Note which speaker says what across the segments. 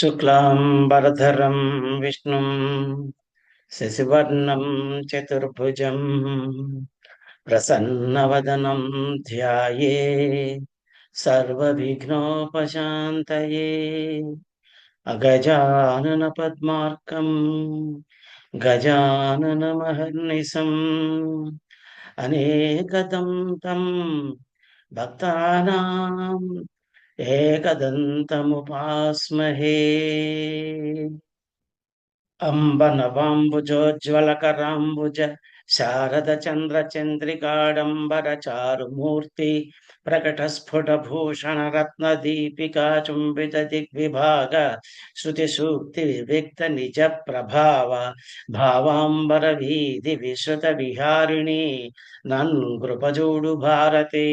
Speaker 1: शुक्लाम्बरधरं विष्णुं शशिवर्णं चतुर्भुजं प्रसन्नवदनं ध्याये सर्वविघ्नोपशान्तये अगजाननपद्मार्कं गजाननमहर्निशम् अनेकदं तं भक्तानां ఏకదంతముపాస్మహే. అంబనవాంబుజోజ్వలకరాంబుజ శారద చంద్ర చంద్రికాడంబర చారుమూర్తి ప్రకట స్ఫుట భూషణ రత్న దీపికా చుంబిత దిగ్విభాగ శృతి సూక్తి వివిక్త నిజ ప్రభావ భావాంబర వీధి విశ్రుత విహారిణి నన్ కృపజూడు భారతే.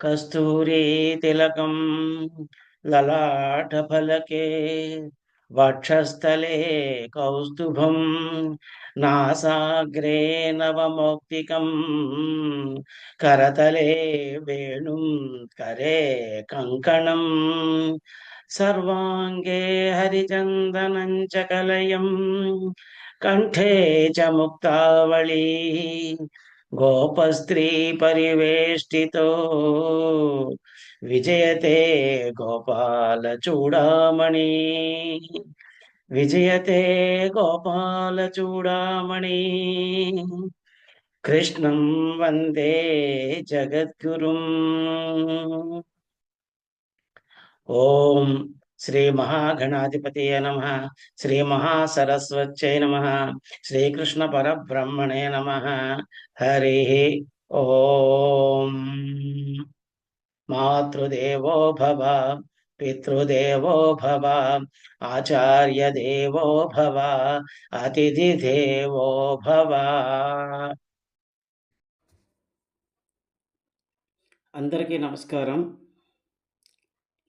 Speaker 1: కస్తూరీ తిలకం లలాటఫలకే వక్షస్థలే కౌస్తుభం నాసాగ్రే నవమౌక్తికం కరతలే వేణుం కరే కంకణం సర్వాంగే హరిచందనం చ కలయం కంఠే చ ముక్తావళీ గోపస్త్రీ పరివేష్టితో విజయతే గోపాల చూడామణి. విజయతే గోపాల చూడామణి. కృష్ణం వందే జగద్గురుం. ఓం శ్రీ మహాగణాధిపతయ నమ శ్రీ మహాసరస్వత్యై నమ శ్రీకృష్ణ పరబ్రహ్మణే నమ హరి ఓం మాతృదేవో భవ పితృదేవో భవ ఆచార్య దేవో భవ అతిథి దేవో భవ అందరికీ నమస్కారం.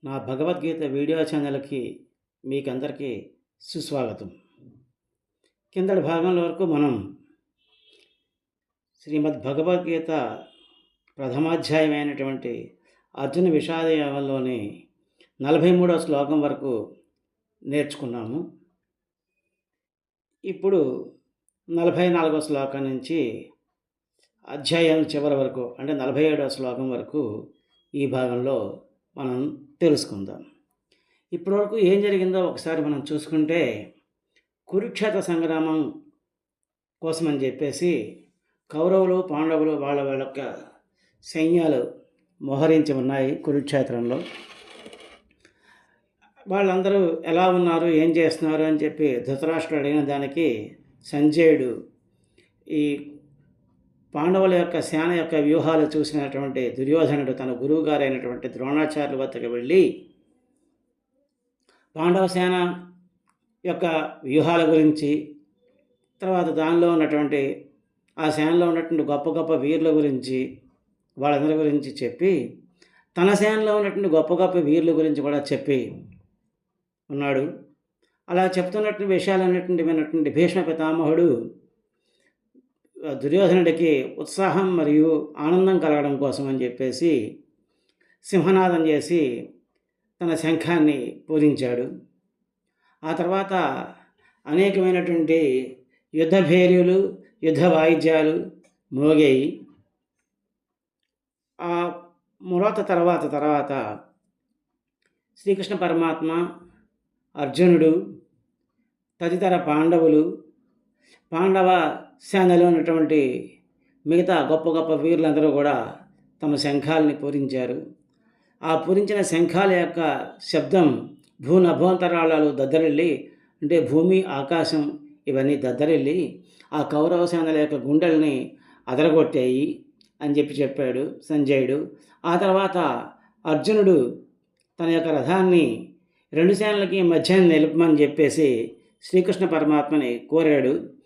Speaker 1: నా భగవద్గీత వీడియో ఛానల్కి మీకందరికీ సుస్వాగతం. కిందటి భాగంలో వరకు మనం శ్రీమద్ భగవద్గీత ప్రథమాధ్యాయమైనటువంటి అర్జున విషాదయంలోని నలభై మూడవ శ్లోకం వరకు నేర్చుకున్నాము. ఇప్పుడు నలభై నాలుగవ శ్లోకం నుంచి అధ్యాయం చివరి వరకు అంటే నలభై ఏడవ శ్లోకం వరకు ఈ భాగంలో మనం తెలుసుకుందాం. ఇప్పటివరకు ఏం జరిగిందో ఒకసారి మనం చూసుకుంటే కురుక్షేత్ర సంగ్రామం కోసమని చెప్పేసి కౌరవులు పాండవులు వాళ్ళ వాళ్ళ యొక్క సైన్యాలు మోహరించి ఉన్నాయి కురుక్షేత్రంలో. వాళ్ళందరూ ఎలా ఉన్నారు ఏం చేస్తున్నారు అని చెప్పి ధృతరాష్ట్రుడు అడిగిన దానికి సంజయుడు ఈ పాండవుల యొక్క సేన యొక్క వ్యూహాలు చూసినటువంటి దుర్యోధనుడు తన గురువు గారైనటువంటి ద్రోణాచార్యుల వద్దకు వెళ్ళి పాండవ సేన యొక్క వ్యూహాల గురించి తర్వాత దానిలో ఉన్నటువంటి ఆ సేనలో ఉన్నటువంటి గొప్ప గొప్ప వీరుల గురించి వాళ్ళందరి గురించి చెప్పి తన సేనలో ఉన్నటువంటి గొప్ప గొప్ప వీరుల గురించి కూడా చెప్పి ఉన్నాడు. అలా చెప్తున్నటువంటి విషయాలన్నటువంటి విన్నటువంటి భీష్మ పితామహుడు దుర్యోధనుడికి ఉత్సాహం మరియు ఆనందం కలగడం కోసం అని చెప్పేసి సింహనాదం చేసి తన శంఖాన్ని పూరించాడు. ఆ తర్వాత అనేకమైనటువంటి యుద్ధభేర్యులు యుద్ధ వాయిద్యాలు మోగాయి. ఆ మురత తర్వాత తర్వాత శ్రీకృష్ణ పరమాత్మ అర్జునుడు తదితర పాండవులు పాండవ సేనలో ఉన్నటువంటి మిగతా గొప్ప గొప్ప వీరులందరూ కూడా తమ శంఖాలని పూరించారు. ఆ పూరించిన శంఖాల యొక్క శబ్దం భూనభోంతరాళాలు దద్దరిల్లి అంటే భూమి ఆకాశం ఇవన్నీ దద్దరిల్లి ఆ కౌరవ సేనల యొక్క గుండెల్ని అదరగొట్టాయి అని చెప్పి చెప్పాడు సంజయుడు. ఆ తర్వాత అర్జునుడు తన యొక్క రథాన్ని రెండు సేనలకి మధ్యాహ్నం నిలుపమని చెప్పేసి శ్రీకృష్ణ పరమాత్మని కోరాడు.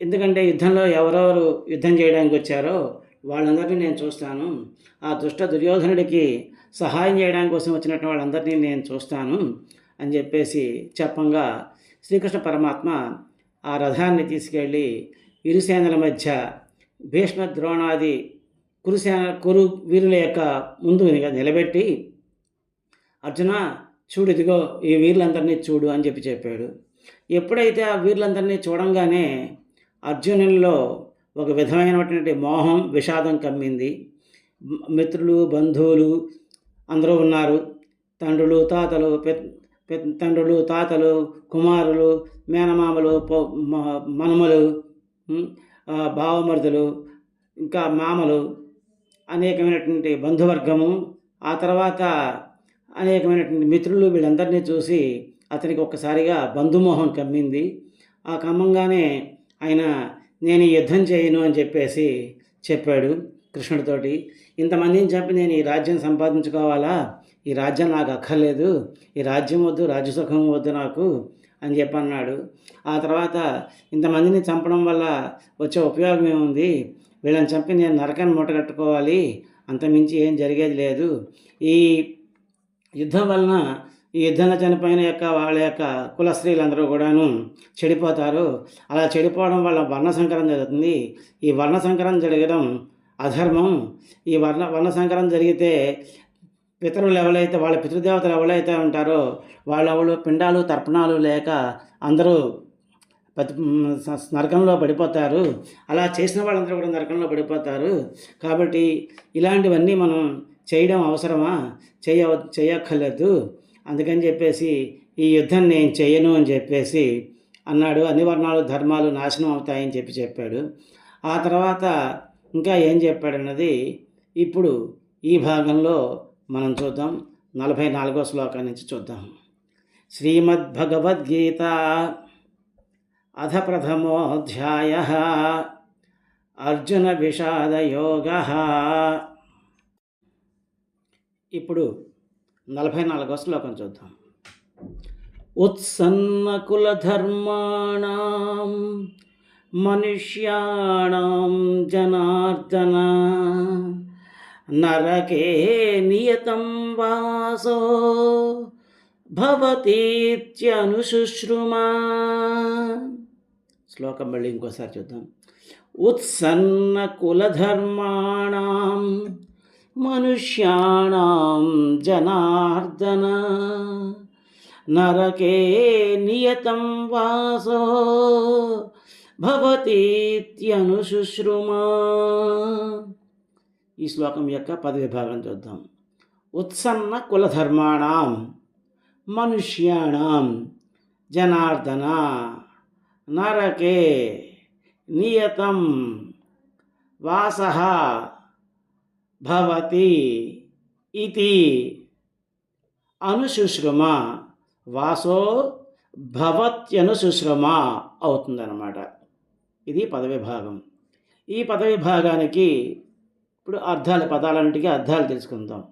Speaker 1: ఎందుకంటే యుద్ధంలో ఎవరెవరు యుద్ధం చేయడానికి వచ్చారో వాళ్ళందరినీ నేను చూస్తాను. ఆ దుష్ట దుర్యోధనుడికి సహాయం చేయడానికి కోసం వచ్చినట్టు వాళ్ళందరినీ నేను చూస్తాను అని చెప్పేసి చెప్పంగా శ్రీకృష్ణ పరమాత్మ ఆ రథాన్ని తీసుకెళ్ళి ఇరుసేనల మధ్య భీష్మ ద్రోణాది కురుసేన కురు వీరుల యొక్క ముందు నిలబెట్టి అర్జున చూడు ఇదిగో ఈ వీరులందరినీ చూడు అని చెప్పి చెప్పాడు. ఎప్పుడైతే ఆ వీరులందరినీ చూడంగానే అర్జునుల్లో ఒక విధమైనటువంటి మోహం విషాదం కమ్మింది. మిత్రులు బంధువులు అందరూ ఉన్నారు. తండ్రులు తాతలు తండ్రులు తాతలు కుమారులు మేనమామలు మనమలు బావమరుదులు ఇంకా మామలు అనేకమైనటువంటి బంధువర్గము. ఆ తర్వాత అనేకమైనటువంటి మిత్రులు వీళ్ళందరినీ చూసి అతనికి ఒక్కసారిగా బంధుమోహం కమ్మింది. ఆ కమ్మంగానే ఆయన నేను యుద్ధం చేయను అని చెప్పేసి చెప్పాడు కృష్ణుడితోటి. ఇంతమందిని చెప్పి నేను ఈ రాజ్యం సంపాదించుకోవాలా? ఈ రాజ్యం నాకు అక్కర్లేదు. ఈ రాజ్యం వద్దు రాజ్యసుఖం వద్దు నాకు అని చెప్పి అన్నాడు ఆ తర్వాత ఇంతమందిని చంపడం వల్ల వచ్చే ఉపయోగం ఏముంది? వీళ్ళని చంపి నేను నరకాన్ని మూటగట్టుకోవాలి. అంతమించి ఏం జరిగేది లేదు. ఈ యుద్ధం వలన ఈ యుద్ధంలో చనిపోయిన యొక్క వాళ్ళ యొక్క కుల స్త్రీలందరూ కూడాను చెడిపోతారు. అలా చెడిపోవడం వల్ల వర్ణ సంకరం జరుగుతుంది. ఈ వర్ణ సంకరం జరగడం అధర్మం. ఈ వర్ణ వర్ణ సంకరం జరిగితే పితరులు ఎవరైతే వాళ్ళ పితృదేవతలు ఎవరైతే ఉంటారో వాళ్ళెవరు పిండాలు తర్పణాలు లేక అందరూ నరకంలో పడిపోతారు. అలా చేసిన వాళ్ళందరూ కూడా నరకంలో పడిపోతారు. కాబట్టి ఇలాంటివన్నీ మనం చేయడం అవసరమా? చేయ చేయక్కర్లేదు. అందుకని చెప్పేసి ఈ యుద్ధం నేను చేయను అని చెప్పేసి అన్నాడు. అన్ని వర్ణాలు ధర్మాలు నాశనం అవుతాయని చెప్పి చెప్పాడు. ఆ తర్వాత ఇంకా ఏం చెప్పాడన్నది ఇప్పుడు ఈ భాగంలో మనం చూద్దాం. నలభై నాలుగో శ్లోకం నుంచి చూద్దాం. శ్రీమద్భగవద్గీత అధ ప్రథమోధ్యాయ అర్జున విషాదయోగ ఇప్పుడు నలభై నాలుగో శ్లోకం చూద్దాం. ఉత్సన్నకులధర్మాణం మనుష్యాణం జనార్దన నరకే నియతం వాసో భవతీత్యనుశుశ్రుమా. శ్లోకం మళ్ళీ ఇంకోసారి చూద్దాం. ఉత్సన్న కులధర్మాణం మనుష్యాణం జనార్దన నరకే నియతం వాసో భవతీత్యనుశుశ్రుమా ఈ శ్లోకం యొక్క పదవిభాగం చూద్దాం. ఉత్సన్న కులధర్మాణం మనుష్యాణం జనార్దన నరకే నియతం వాస భవతి ఇది అనుశుశ్రమ వాసో భవత్యనుశుశ్రుమ అవుతుందన్నమాట. ఇది పదవి భాగం. ఈ పదవి భాగానికి ఇప్పుడు అర్థాలు పదాలన్నిటికీ అర్థాలు తెలుసుకుందాం.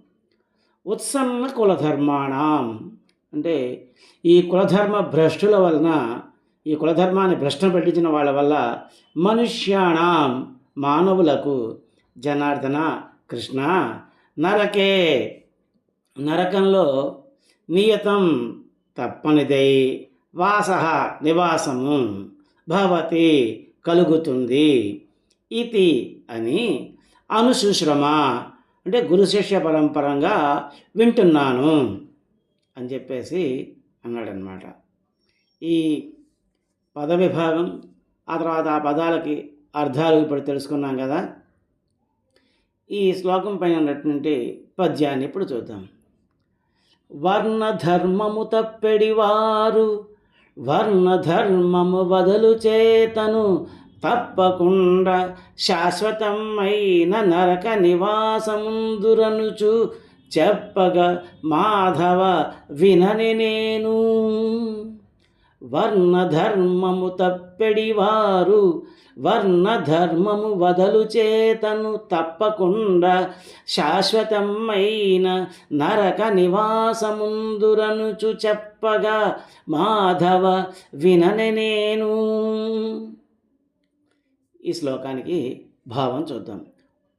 Speaker 1: ఉత్సన్న కులధర్మాణం అంటే ఈ కులధర్మ భ్రష్టుల వలన ఈ కులధర్మాన్ని భ్రష్టం పెట్టించిన వాళ్ళ వల్ల మనుష్యాణం మానవులకు జనార్దన కృష్ణ నరకే. నరకంలో నియతం తప్పనిదై. వాస నివాసము భవతి కలుగుతుంది. ఇది అని అనుశుశ్రమ అంటే గురు శిష్య పరంపరంగా వింటున్నాను అని చెప్పేసి అన్నాడనమాట ఈ పద విభాగం ఆ తర్వాత ఆ పదాలకి అర్థాలు ఇప్పుడు తెలుసుకున్నాం కదా. ఈ శ్లోకం పైన ఉన్నటువంటి పద్యాన్ని ఇప్పుడు చూద్దాం. వర్ణధర్మము తప్పెడివారు వర్ణధర్మము వదలు చేతను తప్పకుండా శాశ్వతమైన నరక నివాసముందురనుచు చెప్పగా మాధవ వినని నేను. వర్ణధర్మము తప్పెడివారు వర్ణధర్మము వదలు చేతను తప్పకుండా శాశ్వతమైన నరక నివాసముందురనుచు చెప్పగా మాధవ వినని నేను. ఈ శ్లోకానికి భావం చూద్దాం.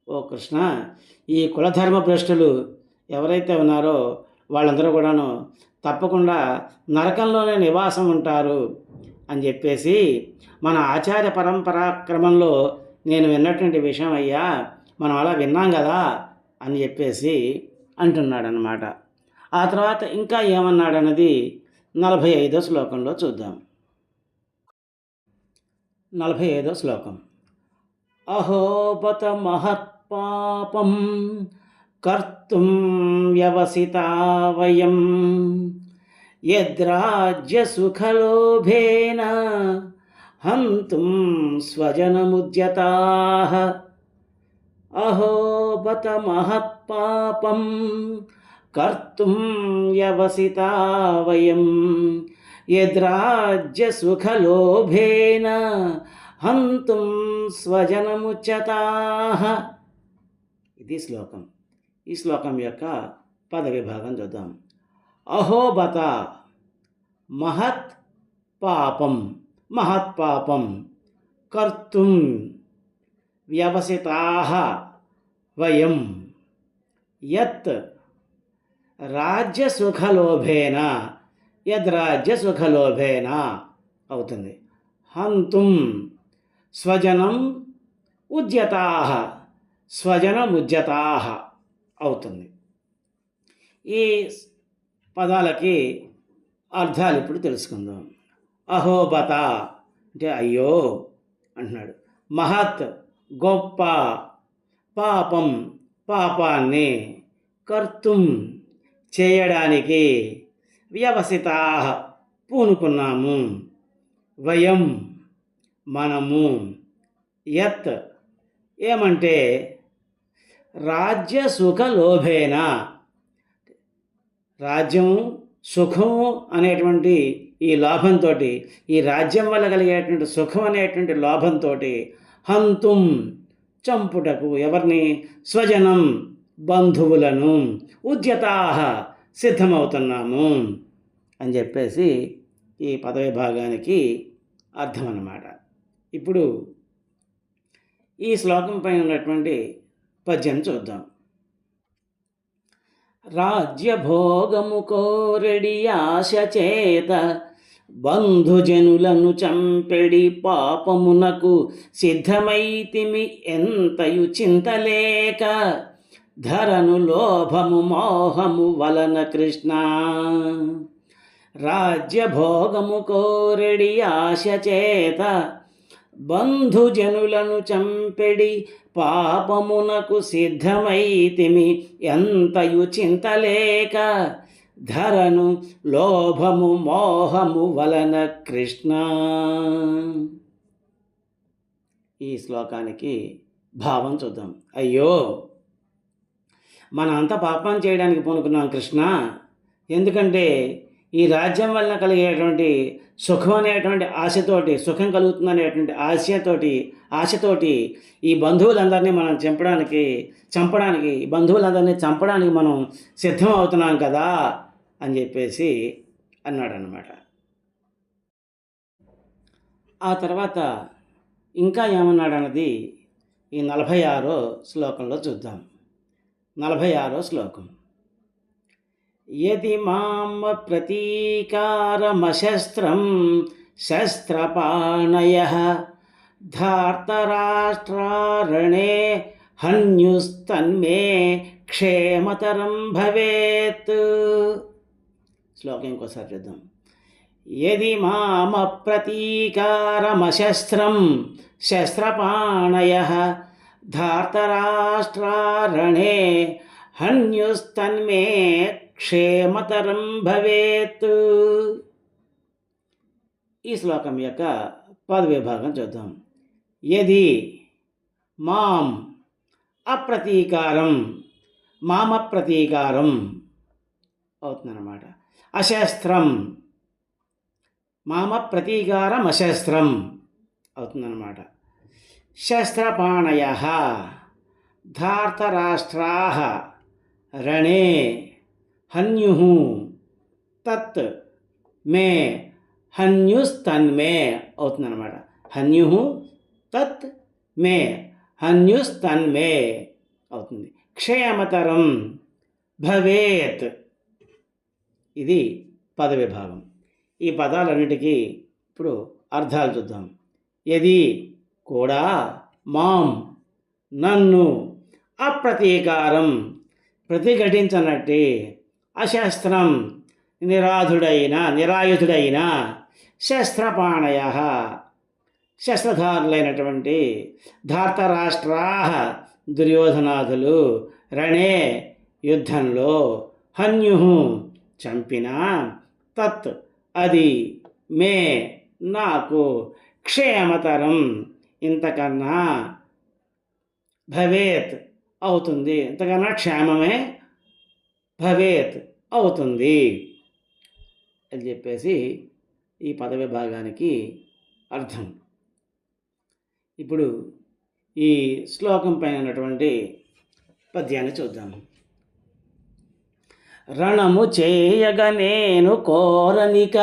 Speaker 1: ఓ కృష్ణ ఈ కులధర్మ భ్రష్టులు ఎవరైతే ఉన్నారో వాళ్ళందరూ కూడాను తప్పకుండా నరకంలోనే నివాసం ఉంటారు అని చెప్పేసి మన ఆచార్య పరంపరాక్రమంలో నేను విన్నటువంటి విషయం అయ్యా మనం అలా విన్నాం కదా అని చెప్పేసి అంటున్నాడనమాట ఆ తర్వాత ఇంకా ఏమన్నాడన్నది నలభై ఐదో శ్లోకంలో చూద్దాం. నలభై ఐదో శ్లోకం. అహోపత మహత్పాపం కర్తుం వ్యవసిత వయం యద్రాజ్యసుఖలోభేన హంతుం స్వజనముద్యతాః. అహో బత మహత్పాపం కర్తుం యవసితా వయం. యద్రాజ్యసుఖలోభేన హంతుం స్వజనముచ్యతాః. ఇది శ్లోకం. ఈ శ్లోకం యొక్క పద విభాగం చూద్దాం. అహోబత మహత్ పాపం మహత్పాపం కర్తుం వ్యవసితా వయం. యత్ రాజ్యసుఖలోభేన యద్రాజ్యసుఖలోభేన అవుతుంది. హంతుం స్వజనం ఉద్యతా స్వజనముద్యతా అవుతుంది. ఈ పదాలకి అర్థాలు ఇప్పుడు తెలుసుకుందాం. అహోబత అంటే అయ్యో అంటున్నాడు. మహత్ గొప్ప పాపం పాపాన్ని కర్తుం చేయడానికి వ్యవసిత పూనుకున్నాము. వయం మనము యత్ ఏమంటే రాజ్య సుఖ లోభేన రాజ్యం సుఖము అనేటువంటి ఈ లాభంతో ఈ రాజ్యం వల్ల కలిగేటువంటి సుఖం అనేటువంటి లాభంతో హంతుం చంపుటకు ఎవరిని? స్వజనం బంధువులను ఉద్యతాహ సిద్ధమవుతున్నాము అని చెప్పేసి ఈ పదవి భాగానికి అర్థం అన్నమాట ఇప్పుడు ఈ శ్లోకం పైన ఉన్నటువంటి పద్యం చూద్దాం. రాజ్యభోగము కోరెడి ఆశ చేత బంధుజనులను చంపెడి పాపమునకు సిద్ధమైతిమి ఎంతయు చింతలేక ధరను లోభము మోహము వలన కృష్ణ. రాజ్యభోగము కోరెడి ఆశ చేత బంధుజనులను చంపెడి పాపమునకు సిద్ధమైతిమి ఎంతయు చింతలేక ధరను లోభము మోహము వలన కృష్ణ. ఈ శ్లోకానికి భావం చూద్దాం. అయ్యో! మన అంత పాపం చేయడానికి పూనుకున్నాం కృష్ణ. ఎందుకంటే ఈ రాజ్యం వలన కలిగేటువంటి సుఖం అనేటువంటి ఆశతోటి సుఖం కలుగుతుందనేటువంటి ఆశతోటి ఆశతోటి ఈ బంధువులందరినీ మనం చంపడానికి చంపడానికి బంధువులందరినీ చంపడానికి మనం సిద్ధం అవుతున్నాం కదా అని చెప్పేసి అన్నాడనమాట ఆ తర్వాత ఇంకా ఏమన్నాడన్నది ఈ నలభై ఆరో శ్లోకంలో చూద్దాం. నలభై ఆరో శ్లోకం. యది మామ ప్రతీకారమశస్త్రం శస్త్రపాణయ. ధార్తరాష్ట్రారణే హన్యుస్తన్మే క్షేమతరం భవేత్. శ్లోకం ఇంకోసారి చూద్దాం. ఎది మామ ప్రతీకారమశస్త్రం శస్త్రపాణయ. ధార్తరాష్ట్రారణే హన్యుస్తన్మే క్షేమతరం భవేత్. ఈ శ్లోకం యొక్క పదవిభాగం చూద్దాం. యది మాం అప్రతీకారం మామ ప్రతీకారం అవుతుందన్నమాట. అశస్త్రం మామ ప్రతీకారం అశస్త్రం అవుతుందన్నమాట. శస్త్రపాణయ ధార్తరాష్ట్రా రణే హన్యు తత్ మే హన్యుస్తన్మే అవుతుందన్నమాట హన్యు తత్ మే హన్యుస్తన్మే అవుతుంది క్షేమతరం భవేత్। ఇది పద విభాగం ఈ పదాలన్నిటికీ ఇప్పుడు అర్థాలు చూద్దాం। ఎది కూడా మాం నన్ను అప్రతీకారం ప్రతిఘటించనట్టి అశస్త్రం. నిరాధుడైన నిరాయుధుడైన శస్త్రపాణయ. శస్త్రధారులైనటువంటి ధార్తరాష్ట్రా దుర్యోధనాథులు రణే యుద్ధంలో హన్యు చంపిన తత్ అది మే నాకు క్షేమతరం. ఇంతకన్నా భవేత్ అవుతుంది. ఇంతకన్నా క్షేమమే భవేత్ అవుతుంది అని చెప్పేసి ఈ పద విభాగానికి అర్థం. ఇప్పుడు ఈ శ్లోకం పైన ఉన్నటువంటి పద్యాన్ని చూద్దాము రణము చేయగ నేను కోరనిక.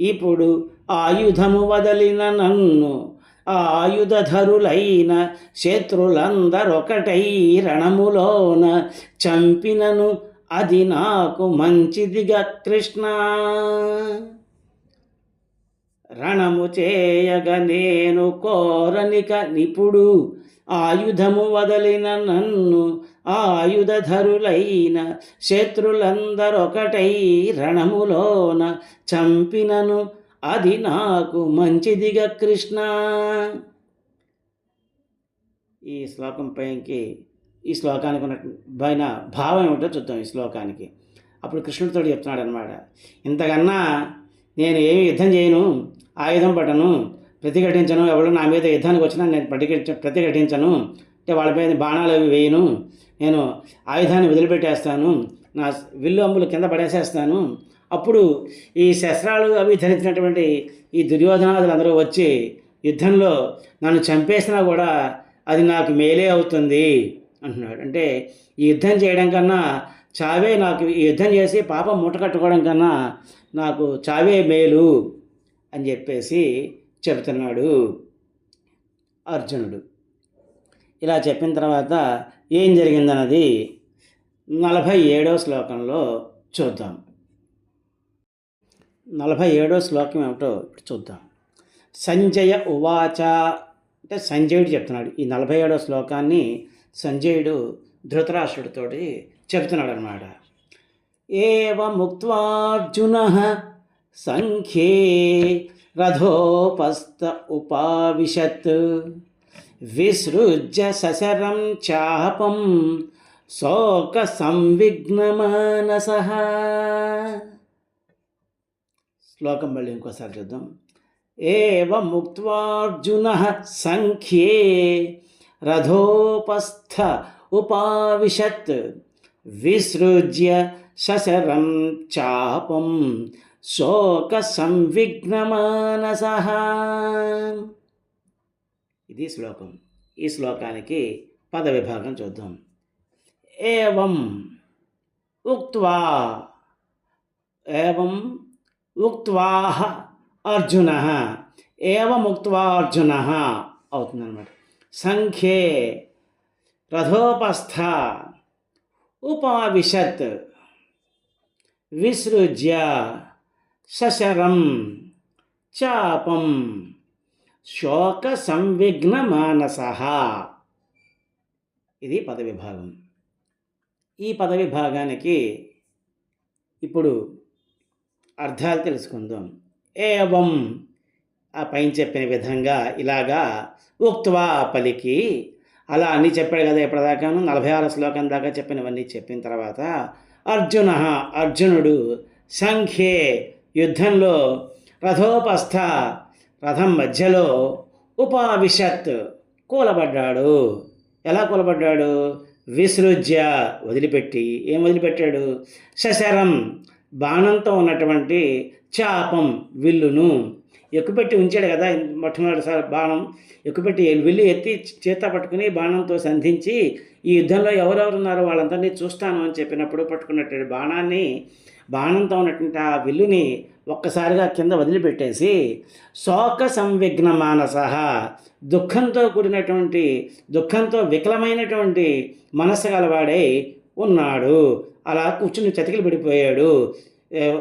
Speaker 1: ఇప్పుడు ఆయుధము వదలిన నన్ను ఆయుధరులైన శత్రులందరొకటై రణములోన చంపినను అది నాకు మంచిదిగా కృష్ణ. రణము చేయగ నేను కోరనిక నిపుడు ఆయుధము వదలిన నన్ను ఆయుధధరులైన శత్రులందరొకటై రణములోన చంపినను అది నాకు మంచిదిగా కృష్ణ. ఈ శ్లోకం పైకి ఈ శ్లోకానికి ఉన్న పైన భావం ఏమిటో చూద్దాం ఈ శ్లోకానికి. అప్పుడు కృష్ణుడితో చెప్తున్నాడు అనమాట ఇంతకన్నా నేను ఏమి యుద్ధం చేయను ఆయుధం పట్టను ప్రతిఘటించను ఎవరు నా మీద యుద్ధానికి వచ్చినా నేను ప్రతిఘటించ ప్రతిఘటించను అంటే వాళ్ళపై బాణాలు అవి వేయను నేను ఆయుధాన్ని వదిలిపెట్టేస్తాను నా విల్లు అమ్ములు కింద పడేసేస్తాను అప్పుడు ఈ శస్త్రాలు అవి ధరించినటువంటి ఈ దుర్యోధనాదులు అందరూ వచ్చి యుద్ధంలో నన్ను చంపేసినా కూడా అది నాకు మేలే అవుతుంది అంటున్నాడు. అంటే ఈ యుద్ధం చేయడం కన్నా చావే నాకు ఈ యుద్ధం చేసి పాపం మూట కట్టుకోవడం కన్నా నాకు చావే మేలు అని చెప్పేసి చెబుతున్నాడు అర్జునుడు. ఇలా చెప్పిన తర్వాత ఏం జరిగిందన్నది నలభై ఏడో శ్లోకంలో చూద్దాం. నలభై ఏడో శ్లోకం ఏమిటో ఇప్పుడు చూద్దాం. సంజయ ఉవాచ అంటే సంజయుడు చెప్తున్నాడు. ఈ నలభై ఏడో శ్లోకాన్ని సంజయుడు ధృతరాష్ట్రుడితోటి చెప్తున్నాడు అనమాట ఏవ ముక్త్వార్జున సంఖ్యే రథోపస్థ ఉపావిశత్ విసృజ్య సశరం చాపం శోక సంవిఘ్నమానస శ్లోకం మళ్ళీ ఇంకోసారి చూద్దాం. ఏవ సంఖ్యే రథోపస్థ ఉపావిశత్ విసృజ్య శశరం చాపం శోక సంవిఘ్నమానస ఇది శ్లోకం. ఈ శ్లోకానికి పద విభాగం చూద్దాం. ఏవం ఉక్వా ఏవం ఉక్వాహ అర్జున ఏవముక్త్వా అర్జున అవుతుందన్నమాట సంఖ్యే రథోపస్థ ఉపావిశత్ విసృజ్య సశరం చాపం శోక సంవిఘ్న మానస ఇది పదవిభాగం. ఈ పదవిభాగానికి ఇప్పుడు అర్థాలు తెలుసుకుందాం. ఏవం? ఆ పైన చెప్పిన విధంగా ఇలాగా ఉక్త్వా పలికి. అలా అన్నీ చెప్పాడు కదా ఇప్పటిదాకాను నలభై ఆరు శ్లోకం దాకా చెప్పినవన్నీ చెప్పిన తర్వాత అర్జున అర్జునుడు సంఖ్యే యుద్ధంలో రథోపస్థ రథం మధ్యలో ఉపావిశత్ కూలబడ్డాడు. ఎలా కూలబడ్డాడు? విసృజ్య వదిలిపెట్టి. ఏం వదిలిపెట్టాడు? శశరం బాణంతో ఉన్నటువంటి చాపం విల్లును. ఎక్కుపెట్టి ఉంచాడు కదా మొట్టమొదటిసారి బాణం. ఎక్కుపెట్టి విల్లు ఎత్తి చేత పట్టుకుని బాణంతో సంధించి ఈ యుద్ధంలో ఎవరెవరు ఉన్నారో వాళ్ళందరినీ చూస్తాను అని చెప్పినప్పుడు పట్టుకున్నటువంటి బాణాన్ని బాణంతో ఉన్నటువంటి ఆ విల్లుని ఒక్కసారిగా కింద వదిలిపెట్టేసి శోక సంవిఘ్న మానస దుఃఖంతో కూడినటువంటి దుఃఖంతో వికలమైనటువంటి మనస్సు గలవాడై ఉన్నాడు. అలా కూర్చుని చతికిలు పడిపోయాడు.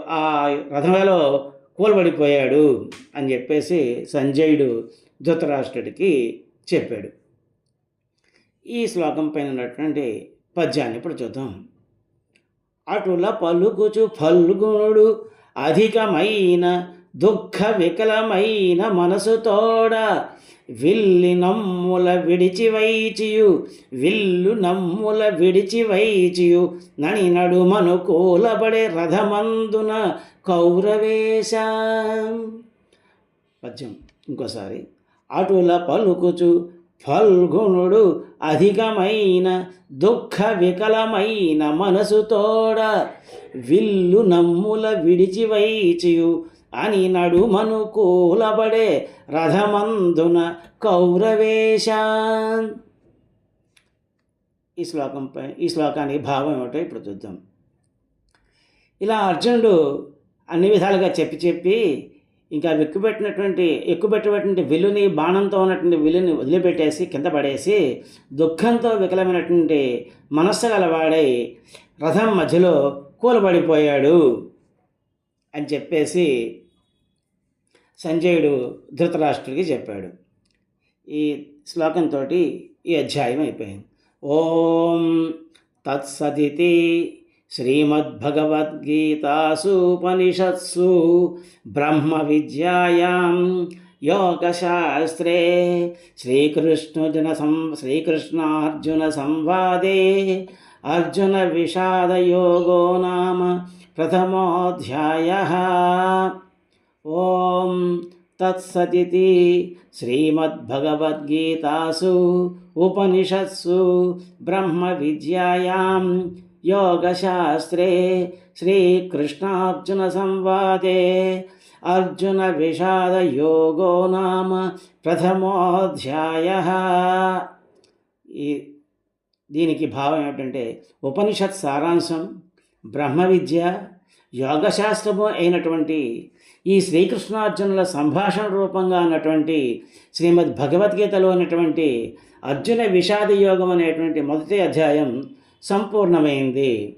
Speaker 1: ఆ రథంలో కూలబడిపోయాడు అని చెప్పేసి సంజయుడు ధృతరాష్ట్రుడికి చెప్పాడు. ఈ శ్లోకం పైన ఉన్నటువంటి పద్యాన్ని ఇప్పుడు చూద్దాం. అటుల పలుకుచు ఫల్గుణుడు అధికమైన దుఃఖ వికలమైన మనసుతోడ విల్లి నమ్ముల విడిచి వైచియు విల్లు నమ్ముల విడిచి వైచియు నని నడుమను కూలబడే రథమందున కౌరవేశ. పద్యం ఇంకోసారి. అటుల పలుకుచు ఫల్గుణుడు అధికమైన దుఃఖ వికలమైన మనసుతోడ విల్లు నమ్ముల విడిచి వైచియు అని నడుమనుకూలబడే రథమందున కౌరవేశ ఈ శ్లోకంపై ఈ శ్లోకానికి భావం ఏమిటో ఇప్పుడు చూద్దాం. ఇలా అర్జునుడు అన్ని విధాలుగా చెప్పి చెప్పి ఇంకా వెక్కుపెట్టినటువంటి ఎక్కుపెట్టినటువంటి విలుని బాణంతో ఉన్నటువంటి విలుని వదిలిపెట్టేసి కింద పడేసి దుఃఖంతో వికలమైనటువంటి మనస్సు గలవాడై రథం మధ్యలో కూలబడిపోయాడు అని చెప్పేసి సంజయుడు ధృతరాష్ట్రుడికి చెప్పాడు. ఈ శ్లోకంతో ఈ అధ్యాయం అయిపోయింది. ఓం తత్సతి శ్రీమద్భగవద్గీతాసూపనిషత్సు బ్రహ్మ విద్యాయాం యోగశాస్త్రే శ్రీకృష్ణుజున సం శ్రీకృష్ణార్జున సంవాదే అర్జున విషాదయోగో నామ ప్రథమోధ్యాయ ఓం తత్సతి శ్రీమద్భగవద్గీతాసు ఉపనిషత్సు బ్రహ్మ విద్యాయాం యోగశాస్త్రే శ్రీకృష్ణార్జున సంవాదే అర్జున విషాదయోగో నామ ప్రథమోధ్యాయ. దీనికి భావం ఏమిటంటే ఉపనిషత్ సారాంశం బ్రహ్మ విద్య యోగశాస్త్రము అయినటువంటి ఈ శ్రీకృష్ణార్జునుల సంభాషణ రూపంగా ఉన్నటువంటి శ్రీమద్ భగవద్గీతలో ఉన్నటువంటి అర్జున విషాద యోగం అనేటువంటి మొదటి అధ్యాయం సంపూర్ణమైంది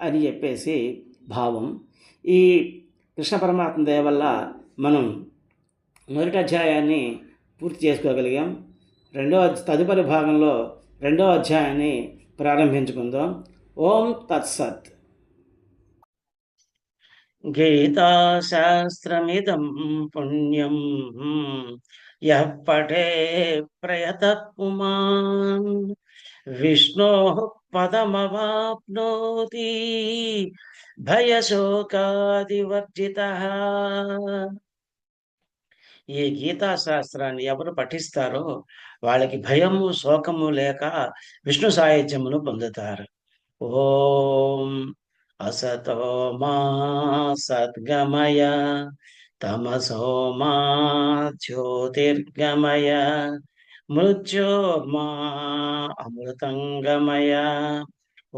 Speaker 1: అని చెప్పేసి భావం. ఈ కృష్ణ పరమాత్మ దయ వల్ల మనం మొదటి అధ్యాయాన్ని పూర్తి చేసుకోగలిగాం. రెండో తదుపరి భాగంలో రెండో అధ్యాయాన్ని ప్రారంభించుకుందాం. ఓం తత్సత్. గీతాశాస్త్రమిదం పుణ్యం యః పఠే ప్రయత పుమాన్ విష్ణో పదమవాప్నోతి భయశోకాదివర్జిత ఈ గీతాశాస్త్రాన్ని ఎవరు పఠిస్తారో వాళ్ళకి భయము శోకము లేక విష్ణు సాహిత్యమును పొందుతారు. ఓం అసతో మా సద్గమయ తమసో మా జ్యోతిర్గమయ మృత్యోర్మా అమృతంగమయ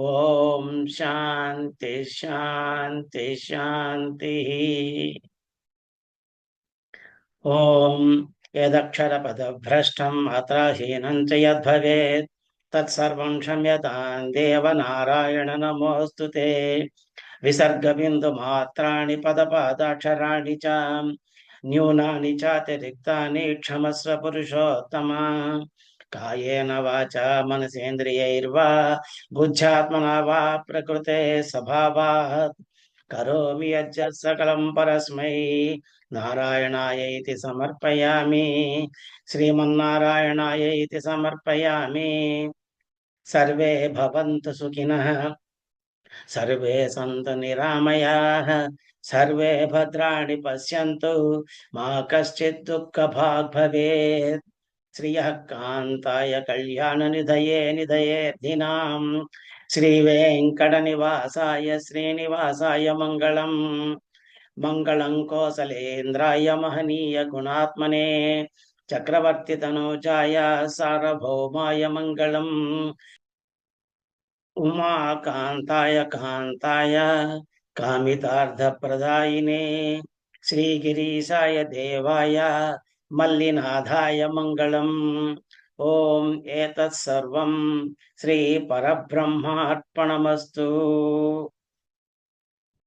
Speaker 1: ఓం శాంతి శాంతి శాంతి ఓం యదక్షరపదభ్రష్టం అత్రహీనం చ యద్భవేత్ తత్సర్వం క్షమ్యతాం దేవ నారాయణ నమోస్తు విసర్గబిందుమాత్రాణి పదపాదాక్షరాణి చ న్యూనాని చాతిరిక్తాని క్షమస్వ పురుషోత్తమ కాయేన వాచ మనసేంద్రియైర్వా బుద్ధ్యాత్మనా వా ప్రకృతే స్వభావాత్ కరోమి యజ్జ సకలం పరస్మై నారాయణాయైతి సమర్పయామి శ్రీమన్నారాయణాయైతి సమర్పయామి సర్వే భవంతు సుఖినః. సర్వే సంతు నిరామయాః. సర్వే భద్రాణి పశ్యంతు. మా కశ్చిత్ దుఃఖభాగ్ భవేత్. శ్రియः కాంతాయ కళ్యాణ నిధయే నిధయేర్ధినాం శ్రీ వెంకట నివాసాయ శ్రీనివాసాయ మంగళం. మంగళం కోసలేంద్రాయ మహనీయ గుణాత్మనే. చక్రవర్తి తనోజాయ సార్వభౌమాయ మంగళం ఉమాకాంతాయ కాంతాయ కామితార్థప్రదాయినే శ్రీగిరీశాయ దేవాయ మల్లినాథాయ మంగళం ఓం ఏతత్సర్వం శ్రీ పరబ్రహ్మార్పణమస్తు